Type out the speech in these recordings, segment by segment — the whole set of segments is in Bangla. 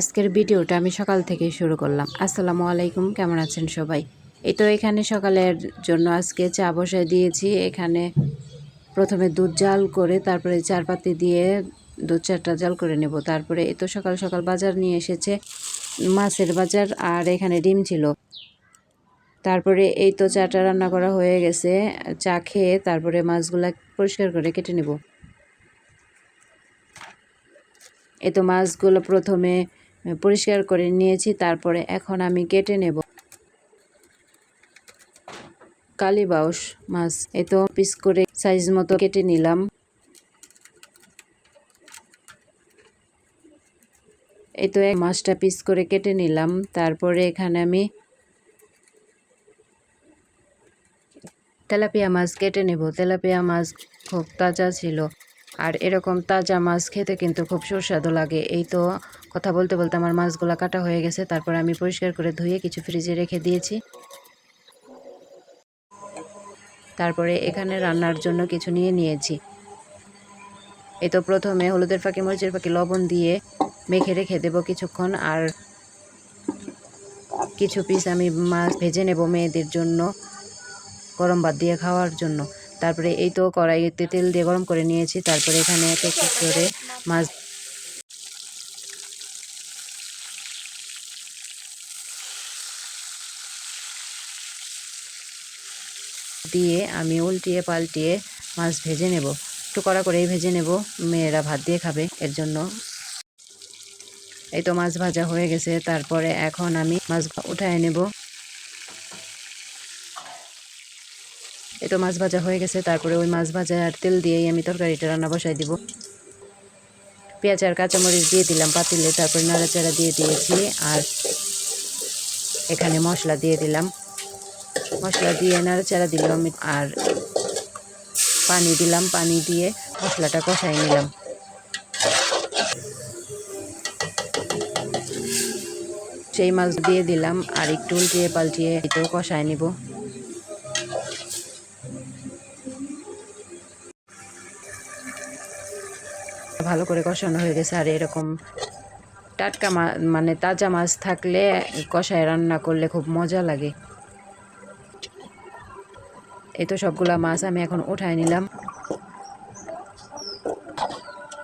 আজকের ভিডিওটা আমি সকাল থেকে শুরু করলাম। আসসালামু আলাইকুম, কেমন আছেন সবাই? এই তো এখানে সকালের জন্য আজকে চা বসায় দিয়েছি। এখানে প্রথমে দুধ জাল করে, তারপরে চার পাতি দিয়ে দুধ চারটা জাল করে নেব। তারপরে এই তো সকাল সকাল বাজার নিয়ে এসেছে মাছের বাজার আর এখানে ডিম ছিল। তারপরে এই তো চাটা রান্না করা হয়ে গেছে। চা খেয়ে তারপরে মাছগুলা পরিষ্কার করে কেটে নেব। এই তো মাছগুলো প্রথমে পরিষ্কার করে নিয়েছি, তারপরে এখন আমি কেটে নেব। কালীবাউস মাছ এই তো পিস করে সাইজ মতো কেটে নিলাম। এই তো এক মাছটা পিস করে কেটে নিলাম, তারপরে এখানে আমি তেলাপিয়া মাছ কেটে নেব। তেলাপিয়া মাছ খুব তাজা ছিল। আর এরকম তাজা মাছ খেতে কিন্তু খুব সুস্বাদু লাগে। এই তো কথা বলতে বলতে আমার মাছগুলো কাটা হয়ে গেছে, তারপর আমি পরিষ্কার করে ধুয়ে কিছু ফ্রিজে রেখে দিয়েছি। তারপরে এখানে রান্নার জন্য কিছু নিয়ে নিয়েছি। এই তো প্রথমে হলুদের ফাঁকি, মরিচের ফাঁকি, লবণ দিয়ে মেখে রেখে দেব কিছুক্ষণ, আর কিছু পিস আমি মাছ ভেজে নেব মেয়েদের জন্য, গরম ভাত দিয়ে খাওয়ার জন্য। তারপরে এই তো কড়াইতে তেল দিয়ে গরম করে নিয়েছি। তারপরে এখানে এক এক করে মাছ দিয়ে আমি উল্টিয়ে পাল্টিয়ে মাছ ভেজে নেব। একটু কড়া করেই ভেজে নেব। মেয়েরা ভাত দিয়ে খাবে, এর জন্য। এই তো মাছ ভাজা হয়ে গেছে। তারপরে এখন আমি মাছ উঠায় নেব। এই মাছ ভাজা হয়ে গেছে, তারপরে ওই মাছ ভাজা আর তেল দিয়েই আমি তরকারিটা রান্না বসাই দিব। পেঁয়াজ আর কাঁচামরিচ দিয়ে দিলাম পাতিলে, তারপরে নাড়াচাড়া দিয়ে দিয়েছি আর এখানে মশলা দিয়ে দিলাম। মশলা দিয়ে নাড়াচাড়া দিলাম আর পানি দিলাম, পানি দিয়ে মশলাটা কষাই নিলাম। সেই মাছ দিয়ে দিলাম আর একটু উল্টিয়ে পাল্টিয়ে এটাও কষায় নিব। ভালো করে কষানো হয়ে গেছে আর এরকম টাটকা মানে তাজা মাছ থাকলে কষায় রান্না করলে খুব মজা লাগে। এই তো সবগুলা মাছ আমি এখন উঠায় নিলাম।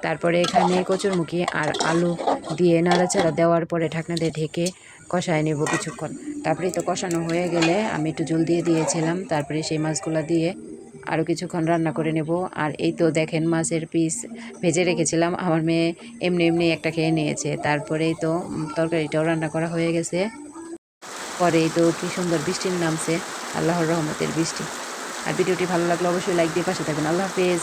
তারপরে এখানে কচুরমুখী আর আলু দিয়ে নাড়াচাড়া দেওয়ার পরে ঢাকনা দিয়ে ঢেকে কষায় নেব কিছুক্ষণ। তারপরে তো কষানো হয়ে গেলে আমি একটু জল দিয়ে দিয়েছিলাম, তারপরে সেই মাছগুলো দিয়ে আরও কিছুক্ষণ রান্না করে নেব। আর এই তো দেখেন মাছের পিস ভেজে রেখেছিলাম, আমার মেয়ে এমনি এমনি একটা খেয়ে নিয়েছে। তারপরেই তো তরকারিটাও রান্না করা হয়ে গেছে। পরেই তো কি সুন্দর বৃষ্টির নামছে, আল্লাহর রহমতের বৃষ্টি। আর ভিডিওটি ভালো লাগলে অবশ্যই লাইক দিয়ে পাশে থাকবেন। আল্লাহ হাফেজ।